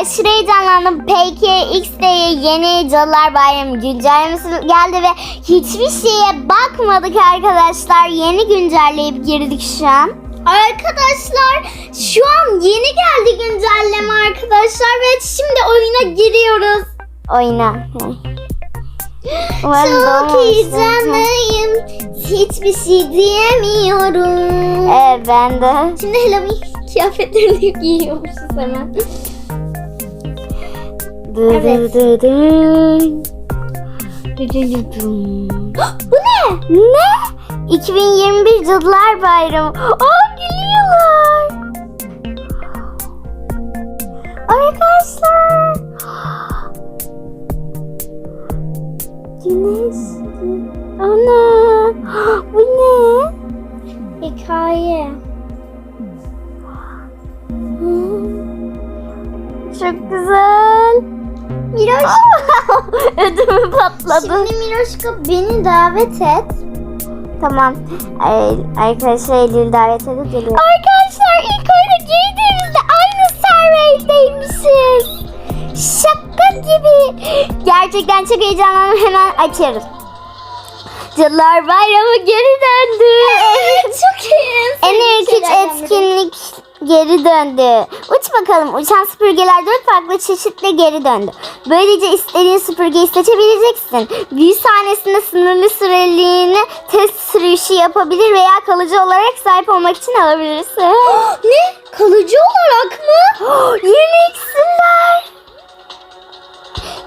aşırı heyecanlandım. PKX'de yeni Cadılar Bayramı güncellemesi geldi ve hiçbir şeye bakmadık arkadaşlar. Yeni güncelleyip girdik şu an. Arkadaşlar şu an yeni geldi güncelleme arkadaşlar ve şimdi oyuna giriyoruz. Oyna. Umarım Çok heyecanlıyım. Hiçbir şey diyemiyorum. Evet ben de. Şimdi Halloween kıyafetlerini giyiyormuşuz hemen. Evet. Bu ne? Ne? 2021 Cadılar Bayramı. Aa geliyorlar. Arkadaşlar. Güneş. Ana. Bu ne? Hikaye. Çok güzel. Miroş. Ödümü patladı. Şimdi Miroşka beni davet et. Tamam. Ay, arkadaşlar Eylül davet edip geliyor. Arkadaşlar ilk oyuna girdiğimizde aynı serverdeymişiz. Şaka gibi. Gerçekten çok heyecanlandım. Hemen açarız. Cadılar Bayramı geri döndü. Çok iyi. En ilk üç etkinlik geri döndü. Uç bakalım. Uçan süpürgeler dört farklı çeşitle geri döndü. Böylece istediğin süpürgeyi seçebileceksin. Büyü sahnesinde sınırlı süreliğine test sürüşü yapabilir veya kalıcı olarak sahip olmak için alabilirsin. ne? Kalıcı olarak mı? Yeni iksirler.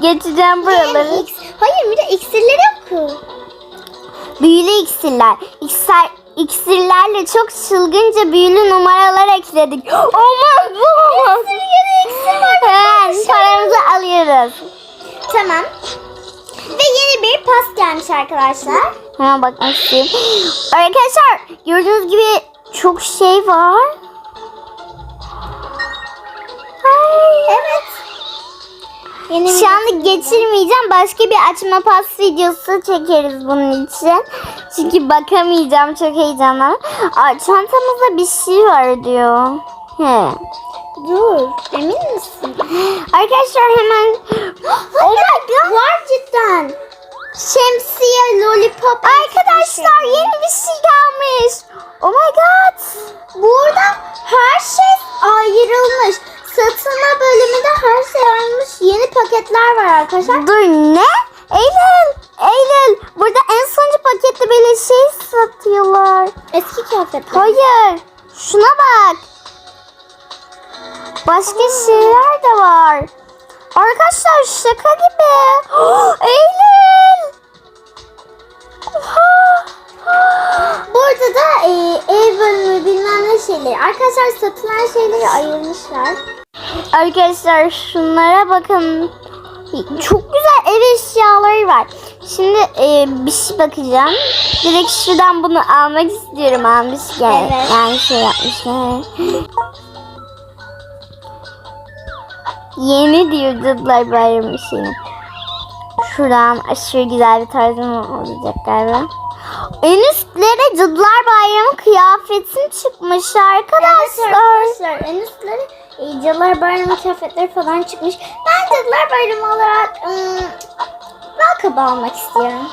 Geçeceğim buraları. Hayır bir de iksirleri oku. Büyülü iksirler. İksir, iksirlerle çok çılgınca büyülü numaralar ekledik. Olmaz bu olmaz. Hemen paramızı alıyoruz. Tamam. Ve yeni bir pas gelmiş arkadaşlar. Hemen bakmak istiyorum. Arkadaşlar gördüğünüz gibi çok şey var. Ay. Evet. Yeni Şu anda geçirmeyeceğim. Başka bir açma pas videosu çekeriz bunun için. Çünkü bakamayacağım. Çok heyecanlı. Aa, çantamızda bir şey var diyor. He. Dur. Emin misin? Arkadaşlar hemen... oh my god. Var cidden. Şemsiye, lollipop. Arkadaşlar yeni bir şey gelmiş. Oh my god. Burada her şey ayrılmış. Satılma bölümünde her şey ayrılmış. Yeni paketler var arkadaşlar. Dur ne? Eylül. Eylül. Burada en sonuncu pakette böyle şey satıyorlar. Eski kıyafetler. Hayır. Şuna bak. Başka şeyler de var. Arkadaşlar şaka gibi. Eylül. Burada da e, ev bölümü bilmem ne şeyleri. Arkadaşlar satılan şeyleri ayırmışlar. Arkadaşlar şunlara bakın. Çok güzel ev eşyaları var. Şimdi e, bir şey bakacağım. Direkt şuradan bunu almak istiyorum almışken. Evet. Yani şey yapmışlar. Yeni diyor Cadılar Bayramı şeyi. Şuradan aşırı güzel bir tarzım olacak galiba. En üstlere Cadılar Bayramı kıyafetim çıkmış Evet arkadaşlar. arkadaşlar en üstleri e, Cadılar Bayramı kıyafetleri falan çıkmış. Ben Cadılar Bayramı olarak ım, balkabı almak istiyorum.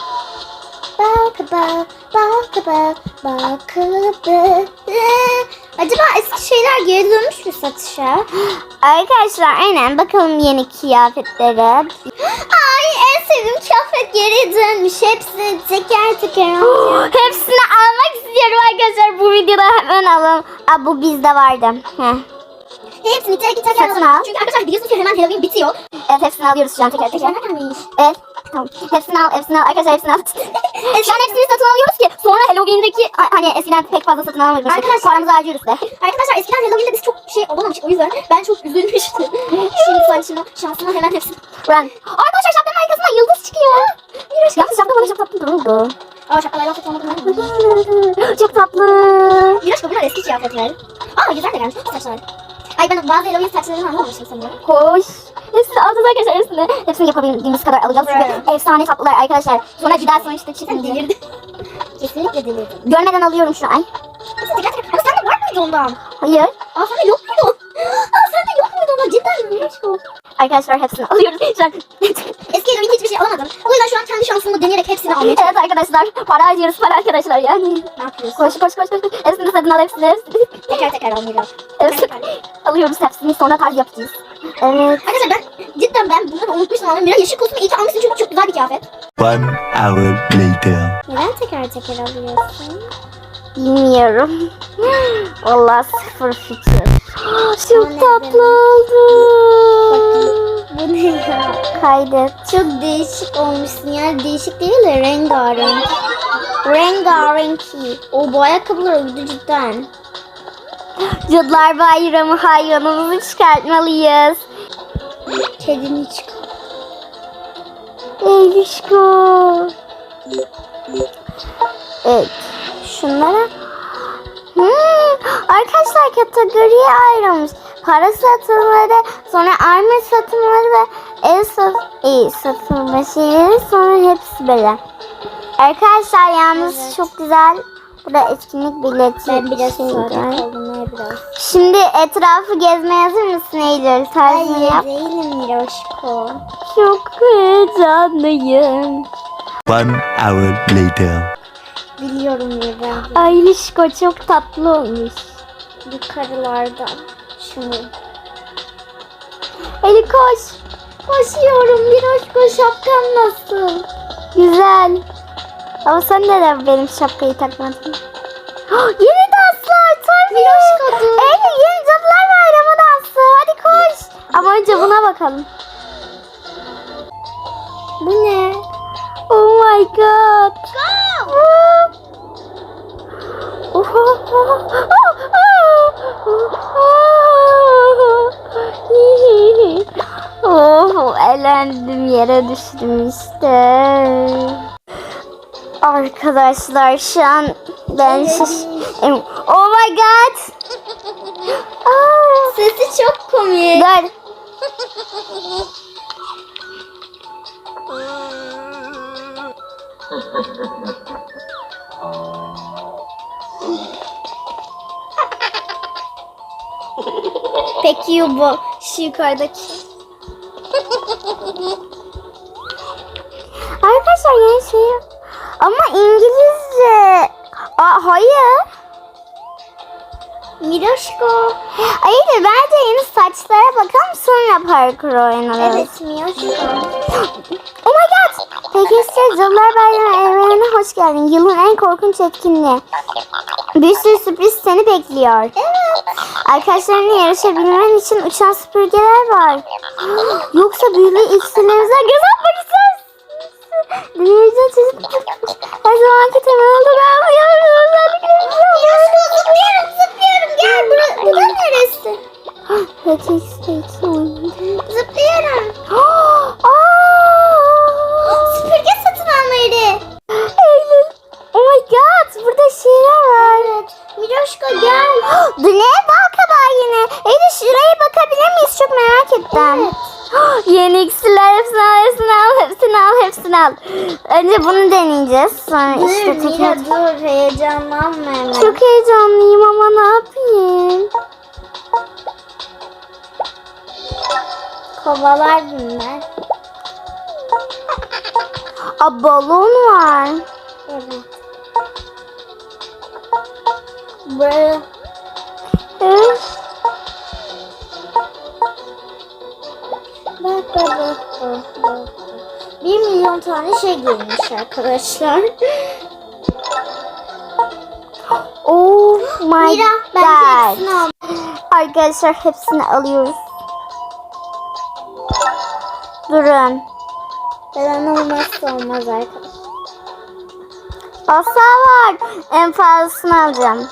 Balkabı, balkabı, balkabı. Acaba eski şeyler geri dönmüş mü satışa? Arkadaşlar aynen bakalım yeni kıyafetlere. Ay sevdiğim kıyafet geri dönmüş. Hepsini teker teker alacağım. Hepsini almak istiyorum arkadaşlar. Bu videoda hemen alalım. Aa, bu bizde vardı. Heh. Hepsini tek tek Satın al. Çünkü arkadaşlar biliyorsunuz ki hemen Halloween bitiyor. Evet hepsini alıyoruz şu an teker teker. Neredenmiş? Evet. Tamam. Hepsini al, hepsini al. Arkadaşlar hepsini al. şu an hepsini satın alıyoruz ki sonra Halloween'deki hani eskiden pek fazla satın alamıyorduk. Arkadaşlar- Paramızı harcıyoruz de. Arkadaşlar eskiden Halloween'de biz çok şey olamamıştık o yüzden ben çok üzülmüştüm. Şimdi sen şimdi şansıma hemen hepsini. Run. Arkadaşlar şapkanın arkasından yıldız çıkıyor. Yalnız şapka bana çok tatlı durdu. Aa şapkalar laf tutamadım. çok tatlı. Miraç bunlar eski kıyafetler. Aa güzel de gelmiş saçlar. Ay ben bazı Halloween saçlarını anlamamışım sanırım. Hoş. Hepsini alacağız arkadaşlar hepsini. Hepsini yapabildiğimiz kadar alacağız. Çünkü efsane tatlılar arkadaşlar. Sonra gider sonuçta çıkınca. Delirdi. Kesinlikle delirdim. Görmeden alıyorum şu an. Ama sende var mıydı ondan? Hayır. Aa sende yok muydu? Aa sende yok muydu ondan? Cidden mi? Arkadaşlar hepsini alıyoruz. Şu an... Evimde hiçbir şey alamadım. O yüzden şu an kendi şansımı deneyerek hepsini almaya evet arkadaşlar para harcıyoruz para arkadaşlar yani. Ne yapıyorsun? Koş koş koş koş. Hepsini satın al hepsini hepsini. Teker teker almıyorum. Hepsini alıyoruz hepsini sonra tarz yapacağız. Evet. Arkadaşlar ben cidden ben bunları unutmuşum ama Mira yeşil kostümü iyi ki almışsın çünkü çok güzel bir kıyafet. One hour later. Neden teker teker alıyorsun? Bilmiyorum. Vallahi sıfır fikir. Çok tatlı oldu. Bu ne ya? Kaydet. Çok değişik olmuşsun yani değişik değil de rengarenk. Rengarenk. O bu ayakkabılar uydu cidden. Cadılar Bayramı hayvanımızı çıkartmalıyız. Kedini çıkar. Elişko. Evet. Şunlara. Hmm, arkadaşlar kategoriye ayrılmış. Para satımları, sonra arma satımları ve el sat e, satılma şeyleri sonra hepsi böyle. Arkadaşlar yalnız Evet. çok güzel. Burada etkinlik bileti. Ben biraz ne biraz. Şimdi etrafı gezmeye hazır mısın Eylül? Tarzını Hayır yap. değilim Miroşko. Çok heyecanlıyım. One hour later. Biliyorum Mira. Aylişko çok tatlı olmuş. Yukarılardan. Şunu. Eli koş. Koşuyorum. Bir hoş şapkan nasıl? Güzel. Ama sen neden benim şapkayı takmadın? yeni danslar tabii. Miroşka dur. Eylül yeni cadılar bayramı dansı. Hadi koş. Ama önce buna bakalım. Bu ne? Oh my god. Oh, elendim yere düştüm işte. Arkadaşlar şu an ben şiş... Oh my god. Aa, Sesi çok komik. dur. Peki bu şu yukarıdaki. Arkadaşlar yeni şey ama İngilizce. Aa, hayır. Miroşko. Hayır bence yeni saçlara bakalım sonra parkur oynarız. Evet Miroşko. Oh my god. Peki size Cadılar Bayramı evrenine hoş geldin. Yılın en korkunç etkinliği. Bir sürü sürpriz seni bekliyor. Evet. Arkadaşlarınla yarışabilmen için uçan süpürgeler var. Yoksa büyülü iksirlerimize göz atmak istersin. Dinleyeceğiz çeşitli. Her zamanki temel oldu. Ben alıyorum. States oynadı. Zıplıyorum. Aa! Süpürge satın alma yeri. Eylül. Oh my god. Burada şeyler var. Evet. Miroşko gel. Bu ne bal kabağı yine. Eylül şuraya bakabilir miyiz? Çok merak ettim. Yeni iksirler hepsini al, hepsini al, hepsini al, hepsini al. Önce bunu deneyeceğiz. Sonra Dur işte teker... dur heyecanlanma hemen. Çok heyecanlıyım ama ne yapayım? Kovalar bunlar. Aa, balon var. Evet. Böyle Evet. bak bak bak bak. Bir milyon tane şey girmiş arkadaşlar. Oh my Mira god. hepsini. Arkadaşlar hepsini alıyoruz. Durun. Beden olmazsa olmaz arkadaşlar. Asa var. En fazlasını alacağım.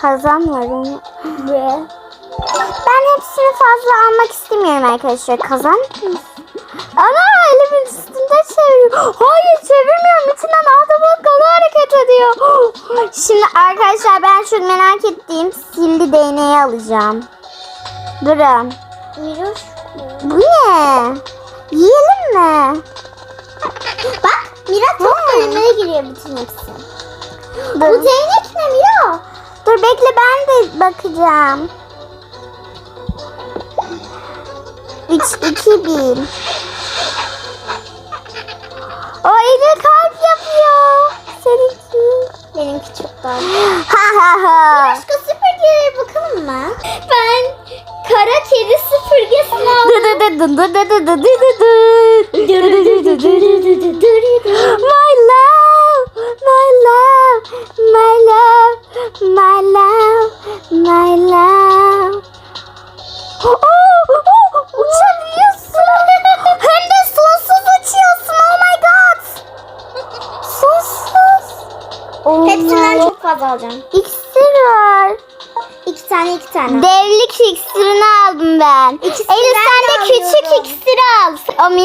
Kazan var onu. Ve Ben hepsini fazla almak istemiyorum arkadaşlar. Kazan? Ana elimin üstünde çeviriyor. Hayır çevirmiyorum. İçinden ahtapot hareket ediyor. Şimdi arkadaşlar ben şu merak ettiğim sildi değneği alacağım. Durun. Miroş Bu ne? Yiyelim mi? Bak Mira top bölümlere giriyor bütün hepsi. Dur. Bu değnek ne Mira? Dur bekle ben de bakacağım. 3 2 1. O Eylül kalp yapıyor. Seninki. Benimki çok daha. Ha ha ha. Başka süpürgelere bakalım mı? Ben kara kedi süpürgesini aldım.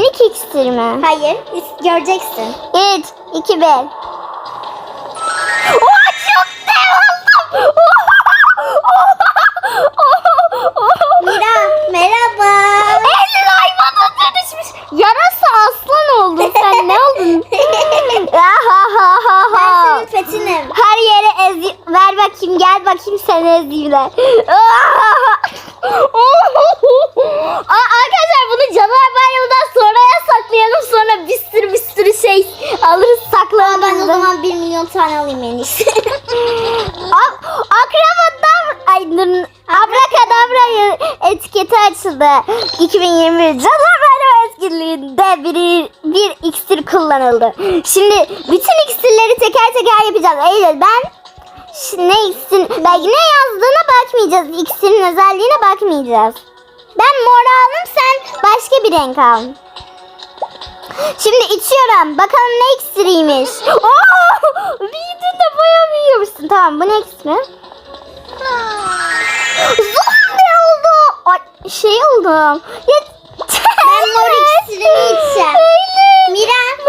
Minik iksir mi? Hayır, göreceksin. 3, 2, 1. Oha çok dev oldum. Mira, merhaba. Elin hayvana dönüşmüş. Yarasa aslan oldun sen ne oldun? Ha ha ha ha Ben senin petinim. Her yere ezi... Ver bakayım gel bakayım sen ezdiğimle. Aa, arkadaşlar bunu Caner Bayramı'ndan sonraya saklayalım. Sonra bir sürü bir sürü şey alırız saklarız. Ben o zaman bir milyon tane alayım en iyisi. Ak- Akrabadabra... Ay dur. Abrakadabra'yı açıldı. 2021 Caner Bayramı etkinliğinde bir, bir iksir kullanıldı. Şimdi bütün iksirleri teker teker yapacağız. Eylül ben ne iksir, bak ne yazdığına bakmayacağız. İksirin özelliğine bakmayacağız. Ben mor aldım sen başka bir renk al. Şimdi içiyorum. Bakalım ne iksiriymiş. Oo! Büyüdün de bayağı büyüyormuşsun. Tamam bu ne iksiri? Ay, şey oldum. Ya, Ben mor iksirini içeceğim. Mira.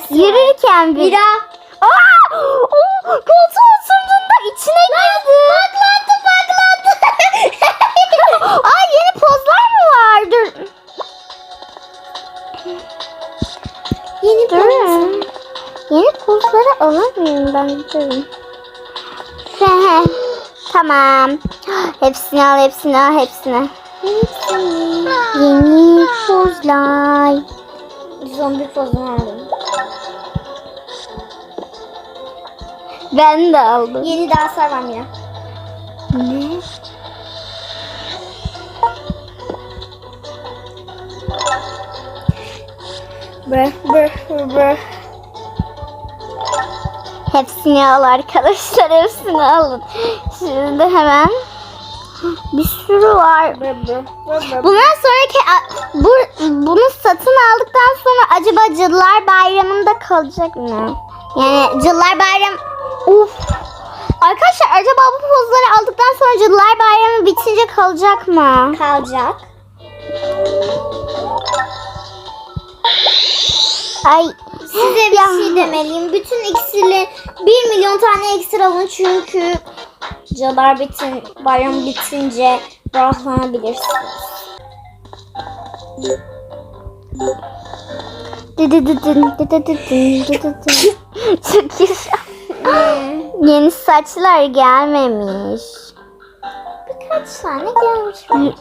Süresi var. yürürken bir... Mira. Aa! Oo, koltuğa oturduğunda içine girdi. Patlattı patlattı. Aa yeni pozlar mı var? Dur. Yeni Dur. Yeni pozları alamıyorum ben. Dur. He, tamam. Hepsini al, hepsini al, hepsini. Yeni pozlar. Zombi pozunu aldım. Ben de aldım. Yeni danslar var Mira. Ne? Bır bır bır. Hepsini al arkadaşlar, hepsini alın. Şimdi hemen bir sürü var. Bundan sonraki bu, bunu satın aldıktan sonra acaba Cadılar Bayramı'nda kalacak mı? Yani Cadılar Bayram Uf. Arkadaşlar acaba bu pozları aldıktan sonra Cadılar Bayramı bitince kalacak mı? Kalacak. Ay Size bir Ya. şey demeliyim. Bütün iksirle 1 milyon tane iksir alın çünkü cadılar bitin, bayram bitince rahatlanabilirsiniz. Çok güzel. Yeni saçlar gelmemiş. Birkaç tane gelmiş.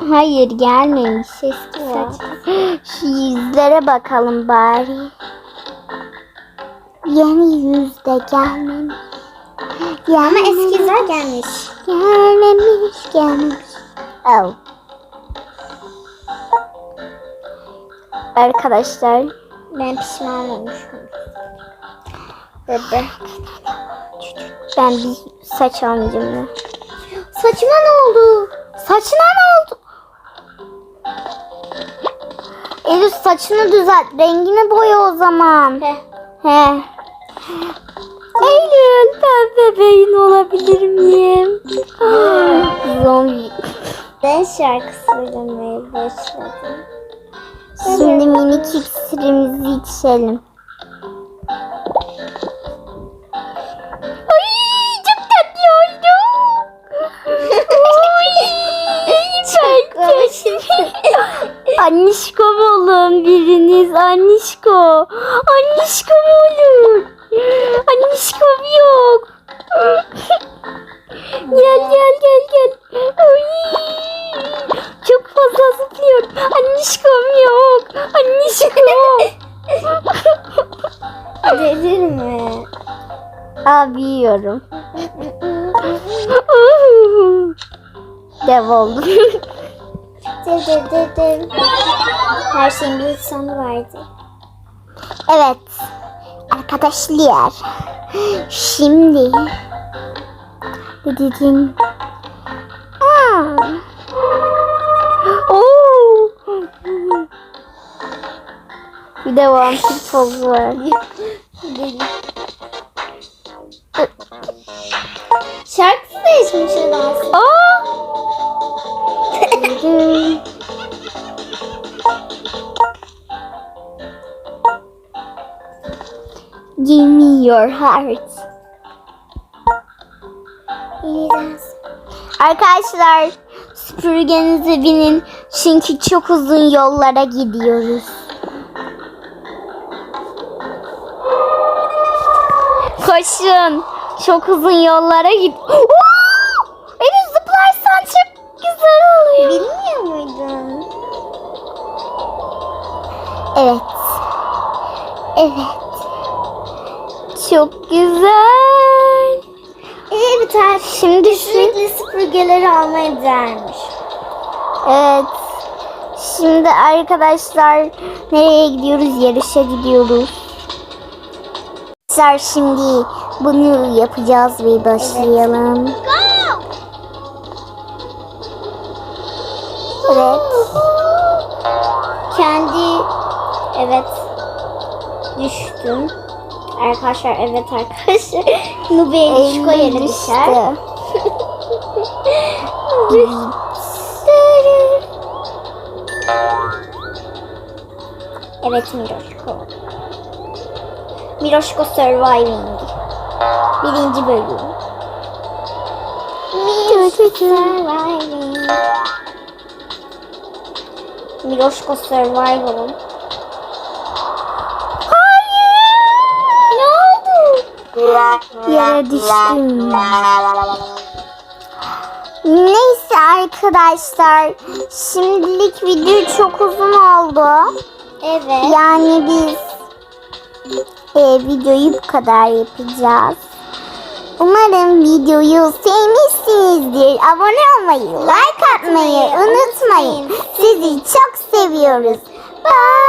Hayır gelmemiş eski saç. Şu yüzlere bakalım bari. Yeni yüz de gelmemiş. Ama Gelmemiş, eskiler gelmiş. Gelmemiş gelmemiş. Oh. Arkadaşlar Ben pişman olmuşum. Bebe. Ben bir saç almayacağım ya. Saçıma ne oldu? Saçına ne oldu? Elif saçını düzelt. Rengini boya o zaman. He. He. Eylül pembe bebeğin olabilir miyim? Zombi. Ben şarkı söylemeye başladım. Şimdi minik iksirimizi içelim. Annişkom olun biriniz annişko. Annişkom olun. Annişkom yok. gel gel gel gel. Ay, çok fazla zıplıyorum. Annişkom yok. Annişkom. Delirme. Abi yiyorum. Dev oldum. Her şeyin bir sonu vardı. evet. Arkadaşlar. Şimdi. Dedim. Aa. Oo. Bir de vampir pozu var. Şarkısı değişmiş dans. Aa. Give me your heart. Arkadaşlar süpürgenizi binin çünkü çok uzun yollara gidiyoruz. Koşun. Çok uzun yollara git. Elif zıplarsan çok güzel oluyor. Bilmiyor muydun? Evet. Evet. Çok güzel. İyi bir tane. Şimdi Sürekli süpürgeleri almaya değermiş. Evet. Şimdi arkadaşlar nereye gidiyoruz? Yarışa gidiyoruz. Arkadaşlar şimdi bunu yapacağız ve başlayalım. Evet. Kendi evet düştüm. Arkadaşlar evet arkadaşlar. Nubiye Nişko yere düşer. evet Miroşko. Miroşko Surviving. Birinci bölüm. Miroşko Surviving. Miroşko Survival'ın. Yere düştüm. Neyse arkadaşlar. Şimdilik video çok uzun oldu. Evet. Yani biz e, videoyu bu kadar yapacağız. Umarım videoyu sevmişsinizdir. Abone olmayı, like atmayı unutmayın. Sizi çok seviyoruz. Bye.